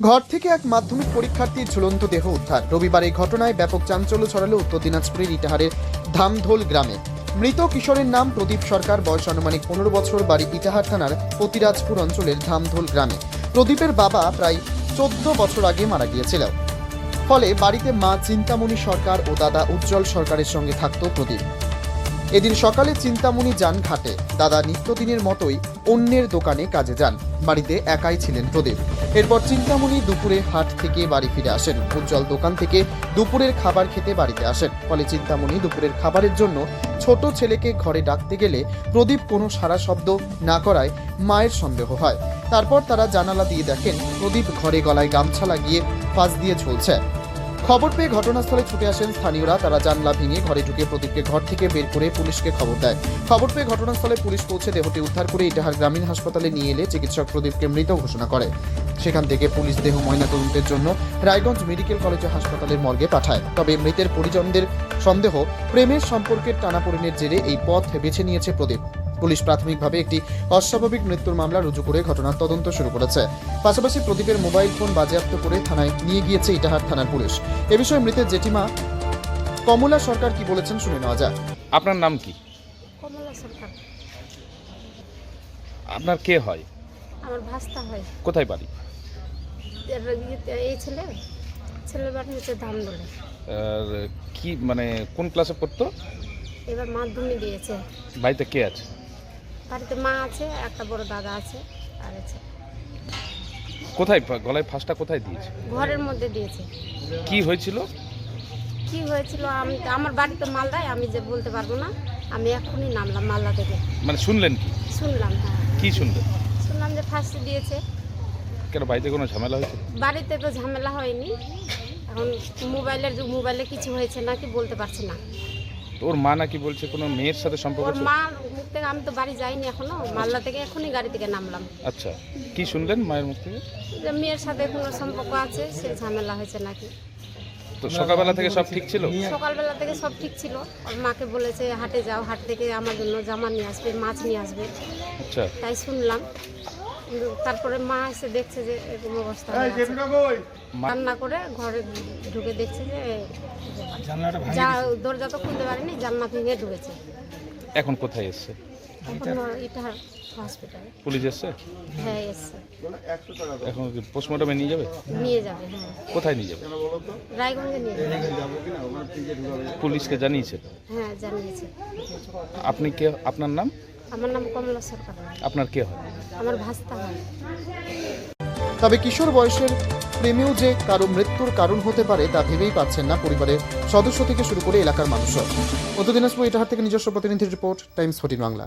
ঘর থেকে এক মাধ্যমিক পরীক্ষার্থীর ঝুলন্ত দেহ উদ্ধার। রবিবার এই ঘটনায় ব্যাপক চাঞ্চল্য ছড়ালো উত্তর দিনাজপুরের ইটাহারের ধামধোল গ্রামে। মৃত কিশোরের নাম প্রদীপ সরকার, বয়স আনুমানিক পনেরো বছর, বাড়ি ইটাহার থানার পতিরাজপুর অঞ্চলের ধামধোল গ্রামে। প্রদীপের বাবা প্রায় চোদ্দ বছর আগে মারা গিয়েছিল। ফলে বাড়িতে মা চিন্তামণি সরকার ও দাদা উজ্জ্বল সরকারের সঙ্গে থাকত প্রদীপ। এদিন সকালে চিন্তামণি যান ঘাটে দাদা নিত্যদিনের মতোই অন্যের দোকানে কাজে যান। বাড়িতে একাই ছিলেন প্রদীপ। এরপর চিন্তামণি দুপুরে হাট থেকে বাড়ি ফিরে আসেন। উজ্জ্বল দোকান থেকে দুপুরের খাবার খেতে বাড়িতে আসেন। ফলে চিন্তামণি দুপুরের খাবারের জন্য ছোট ছেলেকে ঘরে ডাকতে গেলে প্রদীপ কোনো সারা শব্দ না করায় মায়ের সন্দেহ হয়। তারপর তারা জানালা দিয়ে দেখেন প্রদীপ ঘরে গলায় গামছা লাগিয়ে ফাঁস দিয়ে ঝুলছে। খবর পেয়ে ঘটনাস্থলে ছুটে আসেন স্থানীয়রা। তারা জানলা ভেঙে ঘরে ঢুকে প্রদীপকে ঘর থেকে বের করে পুলিশকে খবর দেয়। খবর পেয়ে ঘটনাস্থলে পুলিশ পৌঁছে দেহটি উদ্ধার করে ইটাহার গ্রামীণ হাসপাতালে নিয়ে এলে চিকিৎসক প্রদীপকে মৃত ঘোষণা করে। সেখান থেকে পুলিশ দেহ ময়নাতদন্তের জন্য রায়গঞ্জ মেডিকেল কলেজ হাসপাতালের মর্গে পাঠায়। তবে মৃতের পরিজনদের সন্দেহ, প্রেমের সম্পর্কের টানাপোড়েনের জেরে এই পথ বেছে নিয়েছে প্রদীপ। পুলিশ প্রাথমিকভাবে একটি অস্বাভাবিক মৃত্যুর মামলা রুজু করে ঘটনার তদন্ত শুরু করেছে। পাশাপাশি প্রদীপের মোবাইল ফোন বাজেয়াপ্ত করে থানায় নিয়ে গিয়েছে ইটাহার থানার পুলিশ। এ বিষয়ে মৃতের জেঠিমা কমলা সরকার কি বলেছেন শুনে নেওয়া যাক। আপনার নাম কি? কমলা সরকার। আপনার কে হয়? আমার ভাস্তা হয়। কোথায় বাড়ি? এই ছেলে ছেলের বাড়ি হচ্ছে ধামদলে। আর কি মানে কোন ক্লাসে পড়তো? এবার মাধ্যমিক দিয়েছে। বাড়িতে কে আছে? বাড়িতে মা আছে একটা বড় দাদা আছে আর আছে। কোথায় গলায় ফাঁসটা কোথায় দিয়েছে? ঘরের মধ্যে দিয়েছে। কি হয়েছিল? কি হয়েছিল? আমি আমার বাড়ি তো মালদায় আমি যে বলতে পারব না আমি এখনই নামলাম মালদা থেকে। মানে শুনলেন কি? শুনলাম হ্যাঁ। কি শুনলেন? শুনলাম যে ফার্স্টে দিয়েছে। কেন বাড়িতে কোনো ঝামেলা হয়েছিল বাড়িতে তো ঝামেলা হয়নি। এখন মোবাইলের যুগ মোবাইলে কিছু হয়েছে নাকি বলতে পারছি না। ওর মা নাকি বলছে কোনো মেয়ের সাথে সম্পর্ক ওর ছিল? মা মুখ থেকে আমি তো বাড়ি যাইনি এখনও মালদা থেকে এখনই গাড়ি থেকে নামলাম। আচ্ছা কি শুনলেন মায়ের মুখ থেকে? যে মেয়ের সাথে কোনো সম্পর্ক আছে সে ঝামেলা হয়েছে নাকি। তো সকালবেলা থেকে সব ঠিক ছিল? সকালবেলা থেকে সব ঠিক ছিল। ওর মাকে বলেছে হাটে যাও হাট থেকে আমার জন্য জামা নিয়ে আসবে মাছ নিয়ে আসবে। আচ্ছা। তাই শুনলাম। কিন্তু তারপরে মা এসে দেখছে যে এরকম অবস্থা হয়ে আছে। রান্না করে ঘরে ঢুকে দেখছে যে যা দরজা তো খুলতে পারেনি জানলা ভেঙে ঢুকেছে। এখন কোথায় এসছে? পুলিশ এসছে? হ্যাঁ এসছে। এখন পোস্টমর্টমে নিয়ে যাবে? নিয়ে যাবে হ্যাঁ। কোথায় নিয়ে যাবে? রায়গঞ্জে নিয়ে যাবে। পুলিশকে জানিয়েছে? হ্যাঁ জানিয়েছে। আপনি কে আপনার নাম? আমার নাম কমলা সরকার। আপনার কে হয়? আমার ভাস্তা হয়। তবে কিশোর বয়সের প্রেমেও যে কারও মৃত্যুর কারণ হতে পারে তা ভেবেই পাচ্ছেন না পরিবারের সদস্য থেকে শুরু করে এলাকার মানুষ উত্তর দিনাজপুর ইটাহার থেকে নিজস্ব প্রতিনিধির রিপোর্ট, টাইমস ফোর্টিন বাংলা।